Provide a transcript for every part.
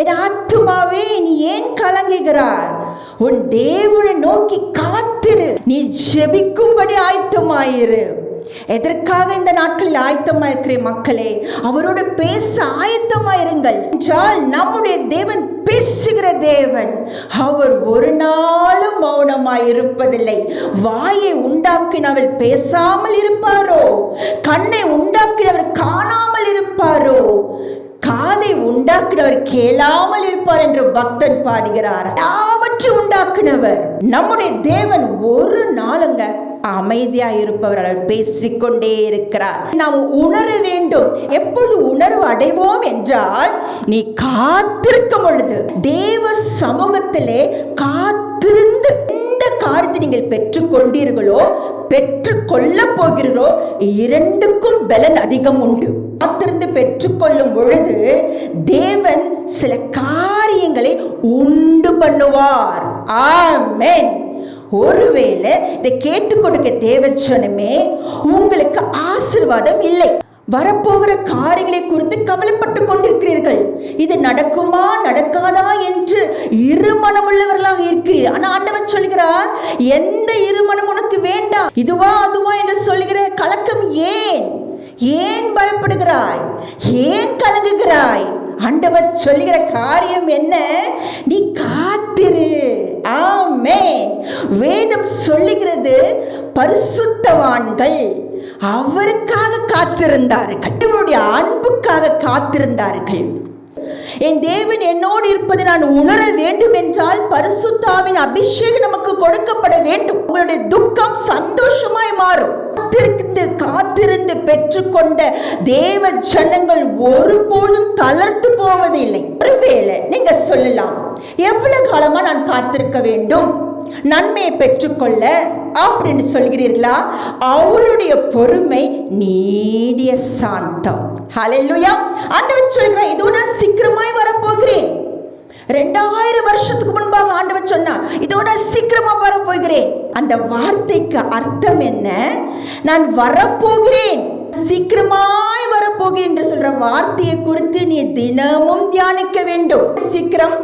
என் ஆத்துமாவே நீ ஏன் கலங்குகிறார் உன் தேவனை நோக்கி காத்திரு. நீ ஜெபிக்கும்படி ஆயத்தமாயிரு. எதற்காக இந்த நாட்களில் ஆயத்தமா இருக்கிற மக்களே? அவரோடு பேச ஆயத்தமாயிருங்கள். என்றால் நம்முடைய தேவன் பேசுகிற தேவன். அவர் ஒரு நாளும் மௌனமாய் இருப்பதில்லை வாயை உண்டாக்கினவர் பேசாமல் இருப்பாரோ? கண்ணை உண்டாக்கினவர் காணாமல் இருப்பாரோ? உண்டாக்கினவர் கேளாமல் இருப்பார் என்று பக்தன் பாடுகிறார். யாவற்றை உண்டாக்கினவர். நம்முடைய தேவன் ஒரு நாளுங்க அமைதியா இருப்பவர் அவர் பேசிக்கொண்டே இருக்கிறார். நாம் உணர வேண்டும். எப்பொழுது உணர்வு அடைவோம் என்றால் நீ காத்திருக்கும் பொழுது தேவ சமூகத்திலே காத்திருந்து எந்த காரியத்தை நீங்கள் பெற்றுக்கொண்டீர்களோ பெற்று கொள்ள போகிறீர்களோ இரண்டுக்கும் பலன் அதிகம் உண்டு. பெற்றுக்கொள்ளும் பொழுது தேவன் சில காரியங்களை உண்டு பண்ணுவார். ஆமென். ஒருவேளை இதை கேட்டுக்கொடுக்க தேவச்சனமே உங்களுக்கு ஆசிர்வாதம் இல்லை. வரப்போகிற காரியங்களை குறித்து கவலைப்பட்டு கொண்டிருக்கிறீர்கள். இது நடக்குமா நடக்காதா என்று இருமனமுள்ளவர்களாக இருக்கிறீர்கள் ஆனா ஆண்டவர் சொல்கிறார் எந்த இருமனம் உனக்கு வேண்டாம். இதுவா அதுவா என்று சொல்கிற கலக்கம் ஏன்? ஏன் பயப்படுகிறாய்? ஏன் கலங்குகிறாய்? ஆண்டவர் சொல்லுகிற காரியம் என்ன? நீ காத்திரு. ஆமே வேதம் சொல்லுகிறது பரிசுத்தவான்கள் அவருக்காக காத்திருந்தார்கள். அவருடைய அன்புக்காக காத்திருந்தார்கள். என் தேவன் என்னோடு இருப்பதை நான் உணர வேண்டும் என்றால் பரிசுத்தாவின் அபிஷேகம் நமக்கு கொடுக்கப்பட வேண்டும். உங்களுடைய துக்கம் சந்தோஷமாய் மாறும். காத்திருந்து காத்திருந்து பெற்றுக்கொண்ட தேவ ஜனங்கள் ஒருபோதும் தளர்ந்து போவதில்லை. ஒருவேளை நீங்க சொல்லலாம் எவ்வளவு காலமா நான் காத்திருக்க வேண்டும்? நன்மையை பெற்றுக்கொள்ள அப்படின்னு சொல்கிறீர்களா? அவருடைய பொறுமை நீடிய சாந்தம். ஹalleluya ஆண்டவர் சொல்கிறார் இதோ நான் சீக்கிரமாய் வரப்போகிறேன். ரெண்டாயிரம் வருஷத்துக்கு முன்பாக ஆண்டவர் சொன்னா இதோட சீக்கிரமா வரப்போகிறேன். அந்த வார்த்தைக்கு அர்த்தம் என்ன? நான் வரப்போகிறேன் சீக்கிரமாய் வரப்போகிறேன் என்று சொல்ற வார்த்தையை குறித்து நீ தினமும் தியானிக்க வேண்டும். சீக்கிரம்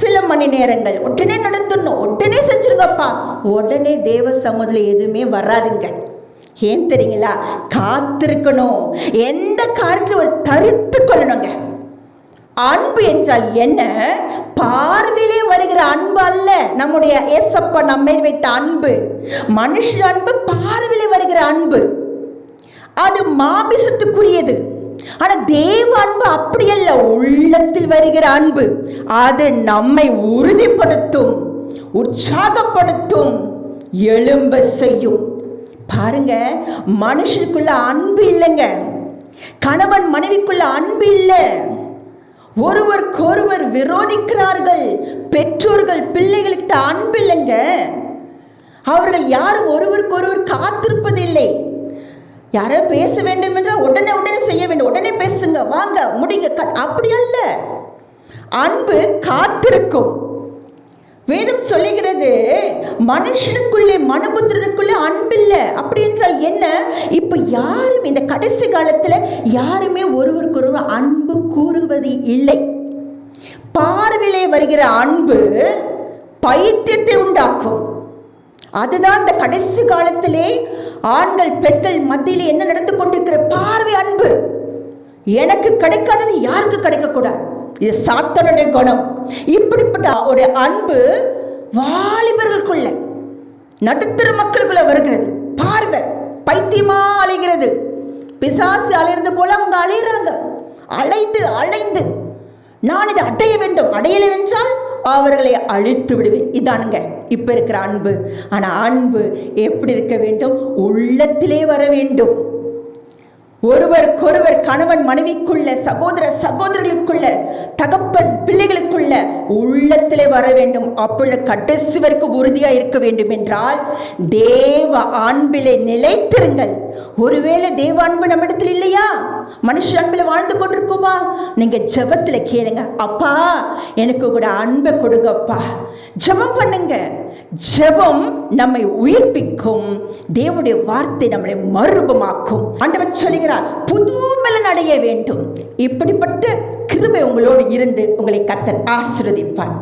சில மணி நேரங்கள். உடனே நடந்துடணும். உடனே செஞ்சிருங்கப்பா. உடனே தேவ சமூகத்தில் எதுவுமே வராதுங்க. ஏன் தெரியுங்களா? காத்திருக்கணும். எந்த காரியத்தில் ஒரு தரித்து கொள்ளணுங்க. அன்பு என்றால் என்ன? பார்வையிலே வருகிற அன்பு அல்ல. நம்முடைய ஏசப்பா நம்மை வைத்த அன்பு. மனுஷ அன்பு பார்வையிலே வருகிற அன்பு. அது மாமிசத்துக்குரியது. ஆனா தேவ அன்பு அப்படி அல்ல. உள்ள வருகிற அன்பு அது நம்மை உறுதிப்படுத்தும் உற்சாகப்படுத்தும் எழும்ப செய்யும். பாருங்க மனுஷனுக்குள்ள அன்பு இல்லைங்க. கணவன் மனைவிக்குள்ள அன்பு இல்லை. ஒருவருக்கொருவர் விரோதிக்கிறார்கள். பெற்றோர்கள் பிள்ளைகளுக்கிட்ட அன்பு இல்லைங்க. அவர்கள் யாரும் ஒருவருக்கொருவர் காத்திருப்பதில்லை. யாரோ பேச வேண்டும் என்றால் உடனே உடனே செய்ய வேண்டும். உடனே பேசுங்க. வாங்க முடிங்க. க- அப்படி அல்ல. அன்பு காத்திருக்கும். வேதம் சொல்லுகிறது மனுஷனுக்குள்ளே மனுபுத்திரனுக்குள்ளே அன்பில்லை. அப்படி என்றால் என்ன? இப்போ யாரும் இந்த கடைசி காலத்தில் யாருமே ஒருவருக்கு ஒருவர் அன்பு கூறுவது இல்லை. பார்வையிலே வருகிற அன்பு பைத்தியத்தை உண்டாக்கும். அதுதான் இந்த கடைசி காலத்திலே ஆண்கள் பெண்கள் மத்தியில் என்ன நடந்து கொண்டிருக்கிற பார்வை அன்பு. எனக்கு கிடைக்காதது யாருக்கு கிடைக்கக்கூடாது. இது சாத்தனுடைய குணம். இப்படிப்பட்ட ஒரு அன்பு வாலிபர்களுக்குள்ள நடுத்தர மக்களுக்குள்ள வருகிறது. பார்வை பைத்தியமா அலைகிறது. பிசாசு அலைகிறது போல அவங்க அலைகிறாங்க அலைந்து அலைந்து. நான் இதை அடைய வேண்டும். அடையலை என்றால் அவர்களை அழித்து விடுவேன். இதானுங்க. இப்ப இருக்கிற அன்பு. ஆனா அன்பு எப்படி இருக்க வேண்டும்? உள்ளத்திலே வர வேண்டும். ஒருவருக்கொருவர் கணவன் மனைவிக்குள்ள சகோதர சகோதரர்களுக்குள்ள தகப்பன் பிள்ளைகளுக்குள்ள உள்ளத்திலே வர வேண்டும். அப்பொழுது கடைசி வரைக்கும் உறுதியா இருக்க வேண்டும் என்றால் தேவ அன்பிலே நிலைத்திருங்கள். ஒருவேளை தேவ அன்பு நம்மிடத்தில் இல்லையா? மனுஷ அன்பில் வாழ்ந்து கொண்டிருக்குமா? நீங்க ஜபத்துல கேளுங்க. அப்பா எனக்கு கூட அன்பை கொடுங்கப்பா. ஜெபம் பண்ணுங்க. ஜெபம் நம்மை உயிர்ப்பிக்கும். தேவனுடைய வார்த்தை நம்மளை மறுபமாக்கும் ஆண்டவர் சொல்கிறார் புது பலன் அடைய வேண்டும். இப்படிப்பட்ட கிருபை உங்களோடு இருந்து உங்களை கத்தன் ஆசிரதிப்பார்